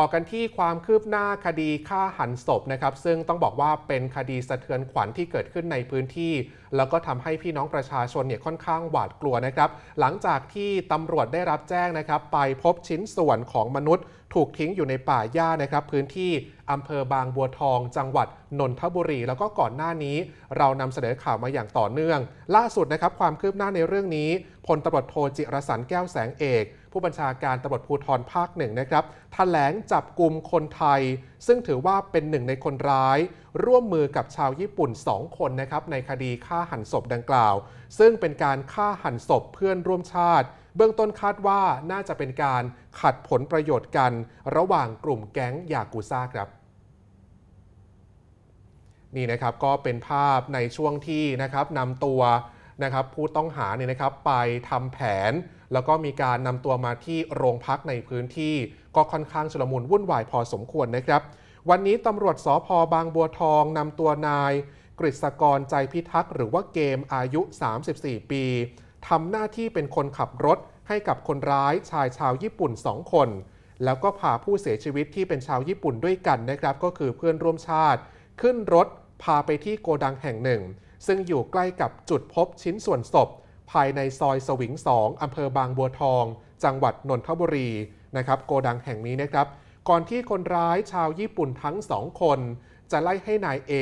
ต่อกันที่ความคืบหน้าคดีฆ่าหันศพนะครับ ซึ่งต้องบอกว่าเป็นคดีสะเทือนขวัญที่เกิดขึ้นในพื้นที่ แล้วก็ทำให้พี่น้องประชาชนเนี่ยค่อนข้างหวาดกลัวนะครับ หลังจากที่ตำรวจได้รับแจ้งนะครับ ไปพบชิ้นส่วนของมนุษย์ ถูกทิ้งอยู่ในป่าหญ้านะครับ พื้นที่อำเภอบางบัวทอง จังหวัดนนทบุรี แล้วก็ก่อนหน้านี้ เรานำเสนอข่าวมาอย่างต่อเนื่อง ล่าสุดนะครับความคืบหน้าในเรื่องนี้พลตำรวจโทจิรสันแก้วแสงเอก ผู้บัญชาการตำรวจภูธรภาคหนึ่งนะครับแถลงจับกลุ่มคนไทย ซึ่งถือว่าเป็นหนึ่งในคนร้าย ร่วมมือกับชาวญี่ปุ่น 2 คนนะครับในคดีฆ่าหันศพดังกล่าว ซึ่งเป็นการฆ่าหันศพเพื่อนร่วมชาติ เบื้องต้นคาดว่าน่าจะเป็นการขัดผลประโยชน์กัน ระหว่างกลุ่มแก๊งยากูซ่าครับนี่นะครับก็เป็นภาพในช่วงที่นะครับนำตัวนะครับผู้ต้องหาเนี่ยนะครับไปทำแผน แล้วก็มีการนำตัวมาที่โรงพักในพื้นที่ ก็ค่อนข้างชุลมุนวุ่นวายพอสมควรนะครับ วันนี้ตำรวจสพบางบัวทองนำตัวนาย กฤษกรใจพิทักษ์หรือว่าเกมอายุ 34 ปี ทำหน้าที่เป็นคนขับรถให้กับคนร้ายชายชาวญี่ปุ่น 2 คน แล้วก็พาผู้เสียชีวิตที่เป็นชาวญี่ปุ่นด้วยกันนะครับ ก็คือเพื่อนร่วมชาติ ขึ้นรถพาไปที่โกดังแห่งหนึ่ง ซึ่งอยู่ใกล้กับจุดพบชิ้นส่วนศพ ภายในซอยสวิง2อำเภอบางบัวทอง จังหวัดนนทบุรีนะครับ โกดังแห่งนี้นะครับ ก่อนที่คนร้ายชาวญี่ปุ่นทั้งสองคน จะไล่ให้นายเอ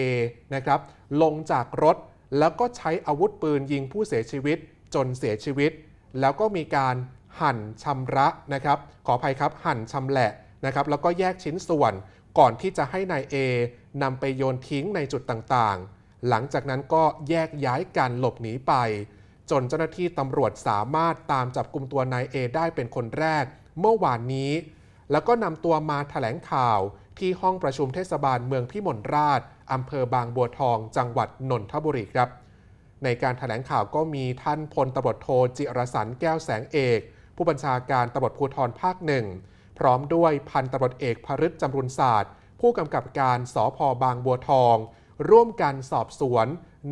นะครับลงจากรถแล้วก็ใช้อาวุธปืนยิงผู้เสียชีวิต จนเสียชีวิต แล้วก็มีการหั่นชำระนะครับ ขออภัยครับหั่นชำแหละนะครับ แล้วก็แยกชิ้นส่วนก่อนที่จะให้นายเอนำไปโยนทิ้งในจุดต่างๆ หลังจากนั้นก็แยกย้ายกันหลบหนีไป จนเจ้าหน้าที่ตำรวจสามารถตามจับกลุ่มตัวนายเอได้เป็นคนแรก เมื่อวานนี้ แล้วก็นำตัวมาแถลงข่าวที่ห้องประชุมเทศบาลเมืองพิมลราชอำเภอบางบัวทอง จังหวัดนนทบุรีครับ ในการถแถลงข่าวก็มีท่านพลตำรวจโทจิรสันแก้วแสงเอก ผู้บัญชาการตำรวจภูธรภาคหนึ่งพร้อมด้วยพันตำรวจเอกพฤทธจำรุนศาสตร์ ผู้กำกับการสพบางบัวทอง ร่วมกันสอบสวน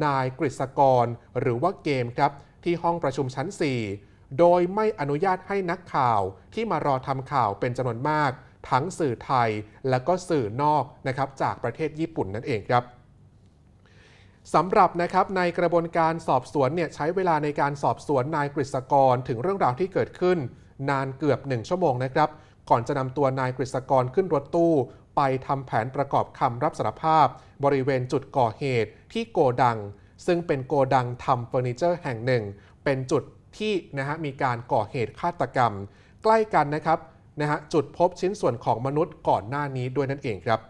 นายกฤษกร หรือว่าเกมครับที่ห้องประชุมชั้น 4 โดยไม่อนุญาตให้นักข่าวที่มารอทำข่าวเป็นจำนวนมาก ทั้งสื่อไทยและก็สื่อนอกนะครับจากประเทศญี่ปุ่นนั่นเองครับ สำหรับนะครับในกระบวนการสอบสวนเนี่ยใช้เวลาในการสอบสวนนายกฤษกรถึงเรื่องราวที่เกิดขึ้น นานเกือบ 1 ชั่วโมงนะครับ ก่อนจะนำตัวนายกฤษกรขึ้นรถตู้ ไปทำแผนประกอบคำรับสารภาพ บริเวณจุดก่อเหตุที่โกดัง ซึ่งเป็นโกดังทำเฟอร์นิเจอร์แห่งหนึ่ง เป็นจุดที่นะฮะมีการก่อเหตุฆาตกรรม ใกล้กันนะครับนะฮะจุดพบชิ้นส่วนของมนุษย์ก่อนหน้านี้ด้วยนั่นเองครับ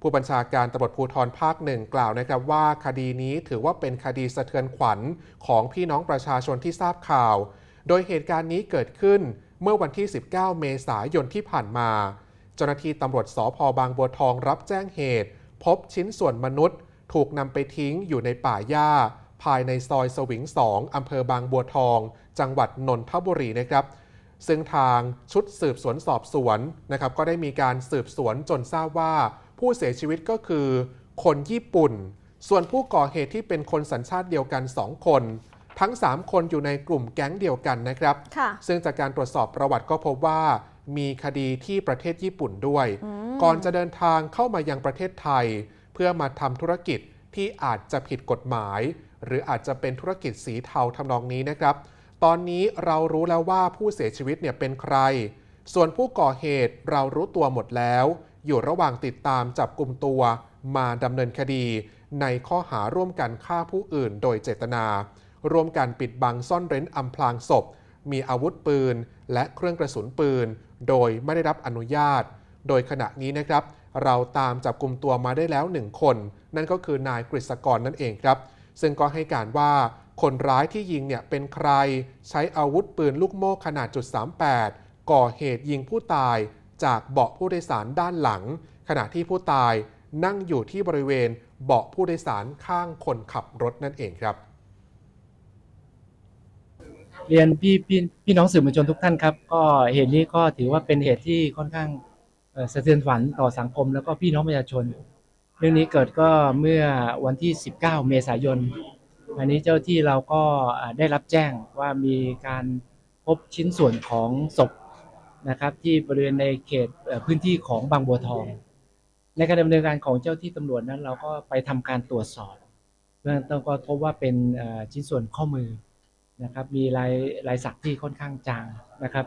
ผู้บัญชาการตำรวจภูธรภาคหนึ่งกล่าวนะครับว่าคดีนี้ถือว่าเป็นคดีสะเทือนขวัญของพี่น้องประชาชนที่ทราบข่าว โดยเหตุการณ์นี้เกิดขึ้นเมื่อวันที่ 19 เมษายนที่ผ่านมา เจ้าหน้าที่ตำรวจสพบางบัวทองรับแจ้งเหตุ พบชิ้นส่วนมนุษย์ ถูกนำไปทิ้งอยู่ในป่าหญ้า ภายในซอยสวิง2อำเภอบางบัวทอง จังหวัดนนทบุรีนะครับซึ่งทางชุดสืบสวนสอบสวนนะครับก็ได้มีการสืบสวนจนทราบว่า ผู้เสียชีวิตก็คือ คนญี่ปุ่น ส่วนผู้ก่อเหตุที่เป็นคนสัญชาติเดียวกัน 2 คน ทั้ง 3 คนอยู่ในกลุ่มแก๊งเดียวกันนะครับค่ะซึ่งจากการตรวจสอบประวัติก็พบว่ามีคดีที่ประเทศญี่ปุ่นด้วย ก่อนจะเดินทางเข้ามายังประเทศไทย เพื่อมาทำธุรกิจที่อาจจะผิดกฎหมาย หรืออาจจะเป็นธุรกิจสีเทาทำนองนี้นะครับ ตอนนี้เรารู้แล้วว่าผู้เสียชีวิตเนี่ยเป็นใคร ส่วนผู้ก่อเหตุเรารู้ตัวหมดแล้ว อยู่ระหว่างติดตามจับกลุ่มตัวมาดำเนินคดี ในข้อหาร่วมกันฆ่าผู้อื่นโดยเจตนา ร่วมกันปิดบังซ่อนเร้นอำพรางศพ มีอาวุธปืน และเครื่องกระสุนปืน โดยไม่ได้รับอนุญาต โดยขณะนี้นะครับ เราตามจับกลุ่มตัวมาได้แล้วหนึ่งคน นั่นก็คือนายกฤษกรนั่นเองครับ ซึ่งก็ให้การว่าคนร้ายที่ยิงเนี่ยเป็นใคร ใช้อาวุธปืนลูกโม่ขนาดจุด38ก่อเหตุยิงผู้ตาย จากเบาะผู้โดยสารด้านหลัง ขณะที่ผู้ตายนั่งอยู่ที่บริเวณเบาะผู้โดยสารข้างคนขับรถนั่นเองครับ เรียนพี่พี่พี่น้องสื่อมวลชนทุกท่านครับ ก็เหตุนี้ก็ถือว่าเป็นเหตุที่ค่อนข้างสะเทือนขวัญต่อสังคม แล้วก็พี่น้องประชาชน เรื่องนี้เกิดก็เมื่อวันที่ 19 เมษายน อันนี้เจ้าที่เราก็ได้รับแจ้งว่ามีการพบชิ้นส่วนของศพ นะครับที่บริเวณในเขตพื้นที่ของบางบัวทอง ในการดำเนินการของเจ้าที่ตำรวจนั้น เราก็ไปทำการตรวจสอบเบื้องต้นก็พบว่าเป็นชิ้นส่วนข้อมือนะครับมีลายลายสักที่ค่อนข้างจางนะครับ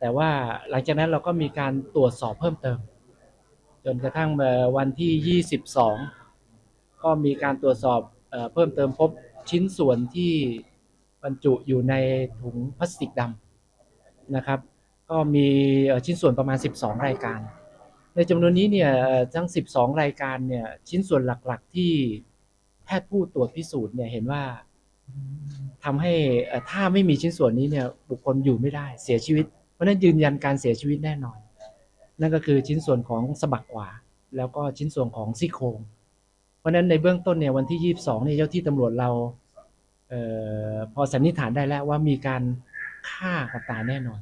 แต่ว่าหลังจากนั้นเราก็มีการตรวจสอบเพิ่มเติม จนกระทั่งวันที่ 22 ก็มีการตรวจสอบเพิ่มเติมพบชิ้นส่วนที่บรรจุอยู่ในถุงพลาสติกดำนะครับ ก็มีชิ้นส่วนประมาณ 12 รายการ ในจำนวนนี้เนี่ยทั้ง 12 รายการเนี่ยชิ้นส่วนหลักๆที่แพทย์ผู้ตรวจพิสูจน์เนี่ยเห็นว่าทำให้ถ้าไม่มีชิ้นส่วนนี้เนี่ยบุคคลอยู่ไม่ได้เสียชีวิต เพราะนั้นยืนยันการเสียชีวิตแน่นอน นั่นก็คือชิ้นส่วนของสะบักขวา แล้วก็ชิ้นส่วนของซี่โครงเพราะฉะนั้นในเบื้องต้นเนี่ยวันที่ 22เนี่ยเจ้าที่ตำรวจเราเออพอสันนิษฐานได้แล้วว่ามีการฆ่ากันตายแน่นอน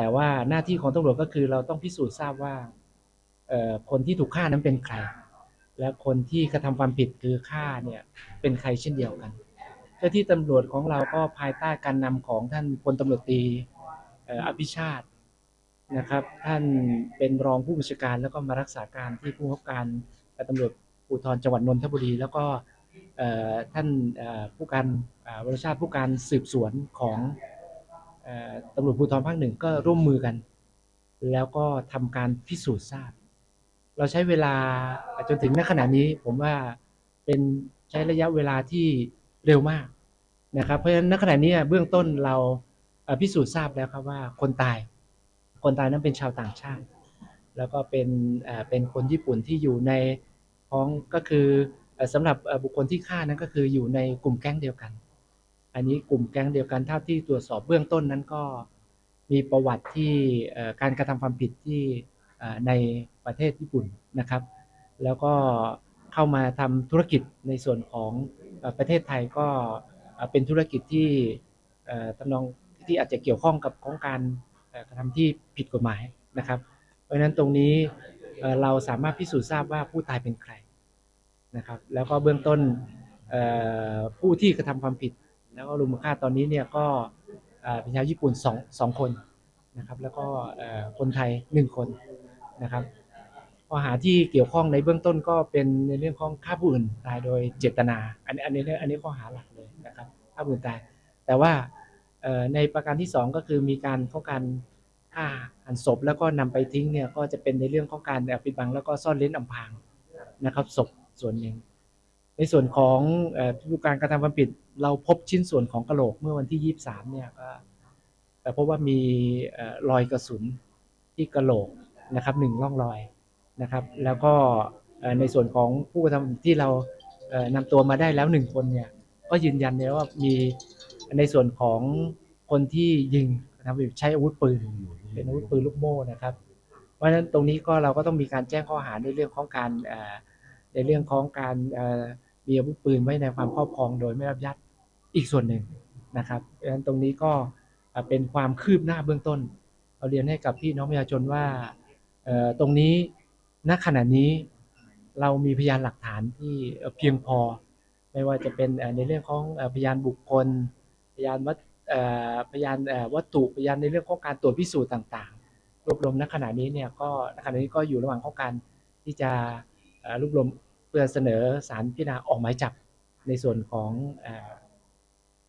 แต่ว่าหน้าที่ของตำรวจก็คือเราต้องพิสูจน์ทราบว่าคนที่ถูกฆ่านั้นเป็นใคร และคนที่กระทำความผิดคือฆ่าเนี่ยเป็นใครเช่นเดียวกันเจ้าที่ตำรวจของเราก็ภายใต้การนำของท่านพลตำรวจตรีอภิชาตินะครับ ท่านเป็นรองผู้บัญชาการแล้วก็มารักษาการที่ผู้บังคับการตำรวจภูธรจังหวัดนนทบุรี แล้วก็ท่านผู้การวรชาติผู้การสืบสวนของ ตำรวจภูธรภาคหนึ่งก็ร่วมมือกัน แล้วก็ทำการพิสูจน์ทราบ เราใช้เวลาจนถึงณขณะนี้ผมว่าเป็นใช้ระยะเวลาที่เร็วมากนะครับเพราะฉะนั้นณขณะนี้เบื้องต้นเราพิสูจน์ทราบแล้วครับว่าคนตาย คนตายนั้นเป็นชาวต่างชาติ แล้วก็เป็นเป็นคนญี่ปุ่นที่อยู่ในท้องก็คือสำหรับบุคคลที่ฆ่านั้นก็คืออยู่ในกลุ่มแก๊งเดียวกัน อันนี้กลุ่มแก๊งเดียวกันเท่าที่ตรวจสอบเบื้องต้นนั้นก็มีประวัติที่การกระทำความผิดที่ในประเทศญี่ปุ่นนะครับ แล้วก็เข้ามาทำธุรกิจในส่วนของประเทศไทยก็เป็นธุรกิจที่เอ่อทำนองที่อาจจะเกี่ยวข้องกับของการกระทำที่ผิดกฎหมายนะครับ เพราะฉะนั้นตรงนี้เราสามารถพิสูจน์ทราบว่าผู้ตายเป็นใครนะครับ แล้วก็เบื้องต้นผู้ที่กระทำความผิด แล้วก็รุมฆ่าตอนนี้เนี่ยก็เป็นชาวญี่ปุ่นสองสองคนนะครับ แล้วก็คนไทยหนึ่งคนนะครับข้อหาที่เกี่ยวข้องในเบื้องต้นก็เป็นในเรื่องของฆ่าผู้อื่นตายโดยเจตนา อันนี้อันนี้อันนี้ข้อหาหลักเลยนะครับฆ่าผู้อื่นตาย แต่ว่าในประการที่สองก็คือมีการข้อการฆ่าหันศพแล้วก็นำไปทิ้งเนี่ยก็จะเป็นในเรื่องของการปิดบังแล้วก็ซ่อนเร้นอำพรางนะครับศพส่วนหนึ่ง ในส่วนของผู้การกระทำความผิด เราพบชิ้นส่วนของกระโหลกเมื่อวันที่ 23 เนี่ยก็เอ่อพบว่ามีรอยกระสุนที่กระโหลกนะครับหนึ่งร่องรอยนะครับ แล้วก็ในส่วนของผู้กระทำที่เราเอ่อนำตัวมาได้แล้วหนึ่งคนเนี่ยก็ยืนยันเลยว่ามีในส่วนของคนที่ยิงนะครับใช้อาวุธปืนเป็นอาวุธปืนลูกโม่นะครับ เพราะฉะนั้นตรงนี้ก็เราก็ต้องมีการแจ้งข้อหาในเรื่องของการในเรื่องของการ มีอาวุธปืนไว้ในความครอบครองโดยไม่รับอนุญาตอีกส่วนหนึ่งนะครับเพราะฉะนั้นตรงนี้ก็เป็นความคืบหน้าเบื้องต้นเราเรียนให้กับพี่น้องประชาชนว่าตรงนี้ณขณะนี้เรามีพยานหลักฐานที่เพียงพอ ไม่ว่าจะเป็นในเรื่องของพยานบุคคล พยานวัตพยานวัตถุพยานในเรื่องของการตรวจพิสูจน์ต่างๆ รวบรวมณขณะนี้เนี่ยก็ณขณะนี้ก็อยู่ระหว่างของการที่จะรวบรวม เพื่อเสนอสารพิจารณาออกหมายจับในส่วนของเออ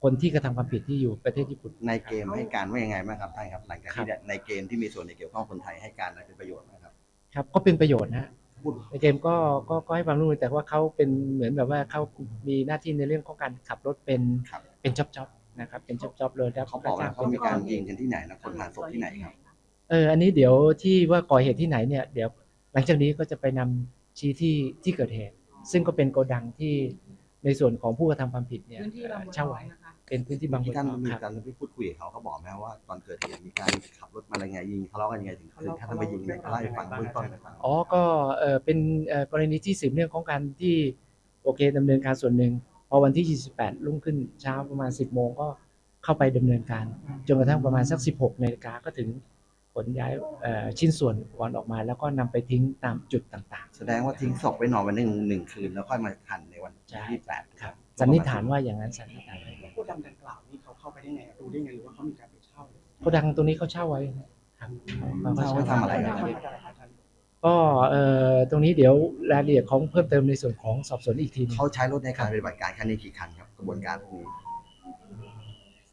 คนที่กระทำความผิดที่อยู่ประเทศญี่ปุ่น ในเกมให้การว่ายังไงบ้างครับท่านครับ หลังจากที่ครับในเกมที่มีส่วนในเกี่ยวข้องคนไทยให้การอะไรเป็นประโยชน์นะครับ ครับก็เป็นประโยชน์นะฮะพูดในเกมก็ก็ก็ให้ความร่วมมือแต่ว่าเขาเป็นเหมือนแบบว่าเขามีหน้าที่ในเรื่องของการขับรถเป็นครับเป็นจ็อบจ็อบนะครับเป็นจ็อบจ็อบเลยแล้วเขาบอกว่าเขามีการยิงกันที่ไหนนะคนหาศพที่ไหนครับเอออันนี้เดี๋ยวที่ว่าก่อเหตุที่ไหนเนี่ยเดี๋ยวหลังจากนี้ก็จะไปนำ ชี้ที่ที่เกิดเหตุ ซึ่งก็เป็นโกดังที่ในส่วนของผู้กระทำความผิดเนี่ยพื้นที่บางบัวทเช่าองไว้นะคะ เป็นพื้นที่บางบัวที่ท่านทองมีครับ การที่พูดคุยกับเขาเขาบอกไหมว่าตอนเกิดเหตุมีการขับรถมาอะไรไงยิงทะเลาะกันยังไงถึงถึงท่านไปยิงเนี่ยเล่าให้ฟังเบื้องต้นให้ฟังอ๋อ ก็เออเป็นเอ่อกรณีที่สืบเนื่องของการที่โอเคดำเนินการส่วนหนึ่ง พอวันที่ 28 รุ่งขึ้นเช้าประมาณ 10 โมงก็เข้าไปดำเนินการ จนกระทั่งประมาณสัก 16นาฬิกาก็ถึงข นย้ายเอ่อชิ้นส่วนก่อนออกมา แล้วก็นำไปทิ้งตามจุดต่างแสดงว่าทิ้งศพไว้นอนวันหนึ่งหนึ่งคืนแล้วค่อยมาหั่นในวันใช่ที่แปดๆครับสันนิษฐานว่าอย่างนั้นสันนิษฐานไว้ผู้ดำดังกล่าวนี่เขาเข้าไปได้ไงรู้ได้ไงหรือว่าเขามีการไปเช่าโกดังตรงนี้เขาเช่าไว้นะครับเขาเขาไปทำอะไรกันครับก็เอ่อตรงนี้เดี๋ยวรายละเอียดของเพิ่มเติมในส่วนของสอบสวนอีกทีหนึงเขาใช้รถในการปฏิบัติการคันนี้กี่คันครับกระบวนการพวกนี้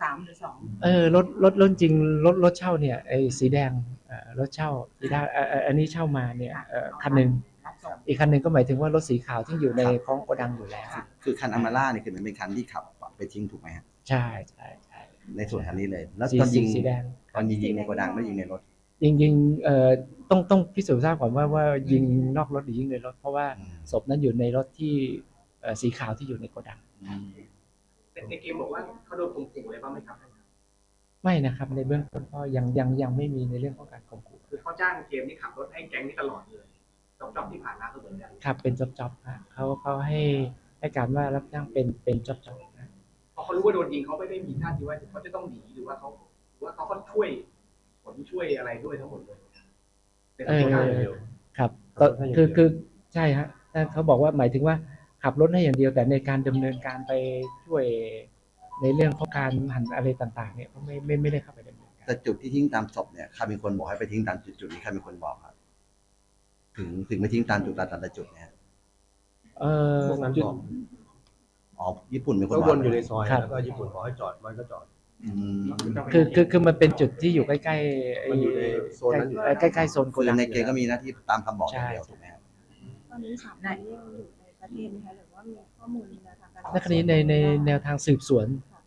สามหรือสองเออรถรถรถจริงรถรถเช่าเนี่ยไอ้สีแดงเอ่อรถเช่าสีแดงเอ่อเอ่ออันนี้เช่ามาเนี่ยเอ่อคันหนึ่งรับส่งอีกคันหนึ่งก็หมายถึงว่ารถสีขาวที่อยู่ในของโกดังอยู่แล้วค่ะคือคันอเมร่าเนี่ยคือมันเป็นคันที่ขับไปทิ้งถูกไหมฮะใช่ใช่ใช่ในส่วนคันนี้เลย แล้วสีตอนสียิงสีแดงตอนยิงยิงในโกดังไม่ยิงในรถยิงยิงเอ่อต้องต้องพิสูจน์ทราบก่อนว่าว่ายิงนอกรถหรือยิงในรถ เพราะว่าอืมศพนั้นอยู่ในรถที่เอ่อสีขาวที่อยู่ในโกดังอืม ในเกมบอกว่าเขาโดนข่มขู่อะไรบ้างไหมครับไม่นะครับ ในเบื้องต้นก็ยังยังยังไม่มีในเรื่องของการข่มขู่คือเขาจ้างเกมนี่ขับรถให้แก๊งนี้ตลอดเลยจอบจอบที่ผ่านมาก็เหมือนกันครับเป็นจ็อบจ็อบฮะเขาเขาให้ให้การว่ารับจ้างเป็นเป็นจ็อบจ็อบนะพอเขารู้ว่าโดนยิงเขาไม่ได้มีท่าทีว่าเขาจะต้องหนีหรือว่าเขาหรือว่าเขาก็ช่วยผลช่วยอะไรด้วยทั้งหมดเลยในเอสถานการณ์อเดียวครับก็คือคือใช่ฮะแต่เขาบอกว่าหมายถึงว่า ขับรถให้อย่างเดียวแต่ในการดำเนินการไปช่วยในเรื่องของการหันอะไรต่าง ๆ เนี่ยเขาไม่ไม่ไม่ได้เข้าไปดำเนินการแต่จุดที่ทิ้งตามศพเนี่ยใครเป็นคนบอกให้ไปทิ้งตามจุดจุดนี้ใครเป็นคนบอกครับ ถึงถึงไม่ทิ้งตามจุดตามแต่จุดเนี่ยเออพวกนั้นจุดบอกอ๋อญี่ปุ่นเป็นคนก็บวอกนอยู่ในซอยครับแล้วก็ญี่ปุ่นบอกให้จอดมันก็จอดอืมคือคือคือมันเป็นจุดที่อยู่ใกล้ๆไอ้มันอยู่ในโซนนั้นอยู่แล้วใกล้ๆใกล้ๆโซนโกคือดังในเกมก็มีหน้าที่ตามคำบอกอใช่ย่างเดียวถูกไหมครับตอนนี้สามคนนี้ยังอยู่ใน ประเทศไหมคะหรือว่ามีข้อมูลในทางการในคดีในในแนวทางสืบสวน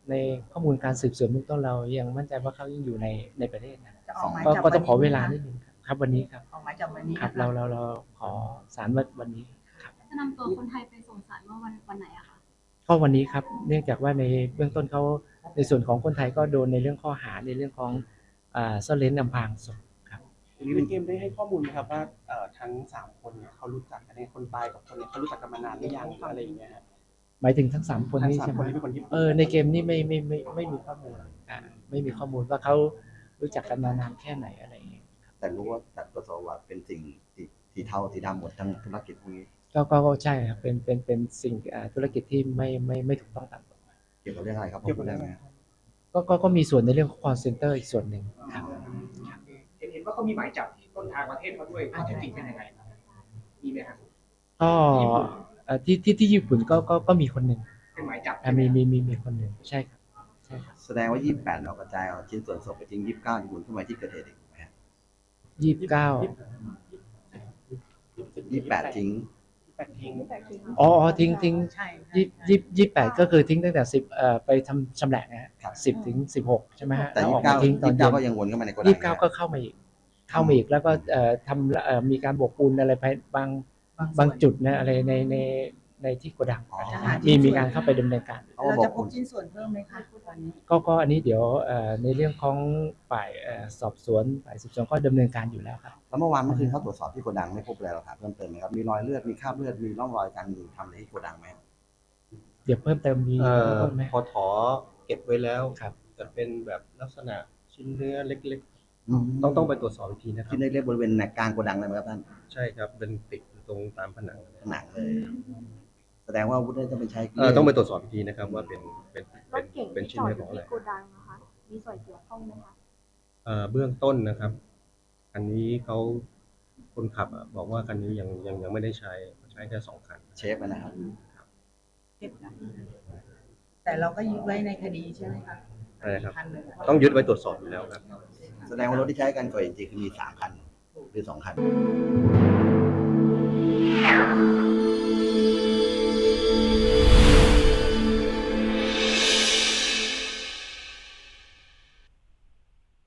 ในข้อมูลการสืบสวนเบื้องต้นเรายังมั่นใจว่าเขายังอยู่ในในประเทศนะจะออกหมายก็จับก็ต้องขอเวลาวันนินี้ดนึงครับครับวันนี้ครับออกหมายจับวันนี้ครับนะะเราเราเราขอสารวันวันนี้ จะนำตัวคนไทยไปส่งสารเมื่อวันวันไหนอะคะ ก็วันนี้ครับเนื่องจากว่าในเบื้องต้นเขาในส่วนของคนไทยก็โดนในเรื่องข้อหาในเรื่องของอ่าซ่อนเร้นอำพรางศพ ครับทีนี้เกมได้ให้ข้อมูลไหมครับว่าเอ่อทั้งสามคนเนี่ยเขารู้จักกันเนี่ยคนตายกับคนเนี่ยเขารู้จักกันมานานหรือยังหรืออะไรอย่างเงี้ยฮะหมายถึงทั้งสามคนทั้งนี้สามใช่ไหคมนที่เป็นคนญี่ปุ่นเออในเกมนี้ไม่ไม่ไม่ไม่มีข้อมูลอ่าไม่มีข้อมูลว่าเขารู้จักกันมานานแค่ไหนอะไรอย่างเงี้ยแต่รู้ว่าแต่ตัวสวัสดิ์เป็นสิ่งที่ที่เท่าที่ดำหมดทั้งธุรกิจพวกนี้ก็ก็ก็ใช่ครับเป็นเป็นเป็นสิ่งอ่าธุรกิจที่ไม่ไม่ไม่ถูกต้องตามกฎหมายเกี่ยวกับเรื่องอะไรครับเกี่ยวกับผมเรื่ได้องไหอะมไรก็ก็ก็มีส่วนในเรื่องของ call center อีกส่วนหนึ่งครับ เห็นเห็นว่าเขามีหมายจับที่ต้นทางประเทศเขาด้วยข้อเท็จจริงเป็นยังไงครับมีไหมครับก็เอ่อที่ที่ที่ญี่ปุ่นก็ก็ก็มีคนหนึ่งเป็นหมายจับอะมีมีมีมีคนหนึ่งใช่ครับใช่ครับแสดงว่า 28 เรากระจายเอาชิ้นส่วนศพไปทิ้ง 29ญี่ปุ่นเข้ามาที่เกิดเหตุอีกถูกไหมครับยี่สิบเก้า28 ทิ้ง แปดทิ้งแต่คืออ๋ออ๋อทิ้งทิ้งใช่ใช่ยี่ยี่ยี่สิบแปดก็คือทิ้งตั้งแต่สิบเอ่อไปทำชำแหละนะฮะครับ สิบถึงสิบหกใช่ไหมฮะแต่ แล้วออกมาทิ้งตอน29 เย็น29 ก็ยังวนเข้ามาในโกดังยี่สิบเก้าก็เข้ามาอีก เข้ามาอีกแล้วก็เอ่อทำเอ่อมีการบวกปูนอะไรไปบางบางบางส่วนจุดนะอะไรในในในที่โกดังอ๋อมีมีการเข้าไปดำเนินการเขาเราบอจะกพบชิ้นส่วนเพิ่มไหมคะตอนนี้ก็ก็อันนี้เดี๋ยวเอ่อในเรื่องของฝ่ายเอ่อสอบสวนฝ่ายสืบสวนก็ดำเนินการอยู่แล้วครับแล้วเมื่อวานเมื่อคืนเขาตรวจสอบที่โกดังไม่พบอะไรหรอกครับเพิ่มเติมไหมครับมีรอยเลือดมีคราบเลือดมีร่องรอยการทำอะไรที่โกดังไหมครับเดี๋ยวเพิ่มเติมมีเอ่อเพิ่มไหมพอถอเก็บไว้แล้วครับแต่เป็นแบบลักษณะชิ้นเนื้อเล็ก ๆ ต้องต้องไปตรวจสอบอีกทีนะครับ ที่ได้เรียกบริเวณกลางโกดังเลยไหมครับท่านใช่ครับเป็นติดอยู่ตรงตามผนังเลยหนังเลย แสดงว่าอาวุธได้ต้องไปใช้เออต้องไปตรวจสอบอีกทีนะครับว่าเป็นเป็นรเป็นถเก่งเป็นที่ชิ้จนอดเนื้ออของยู่อะไรที่โกดังนะคะ มีส่วนเกี่ยวข้องไหมคะ เอ่อเบื้องต้นนะครับ อันนี้เขาคนขับอะบอกว่าคันนี้ยังยังยังไม่ได้ใช้ใช้แค่สองคัน เชฟนะครับ เก็บนะแต่เราก็ยึดไว้ในคดีใช่ไหมคะอะไรครับคันหนึ่ง ต้องยึดไว้ตรวจสอบอยู่แล้วครับ แสดงว่ารถที่ใช้กันก่อนจริงๆคือมีสามคันหรือสองคัน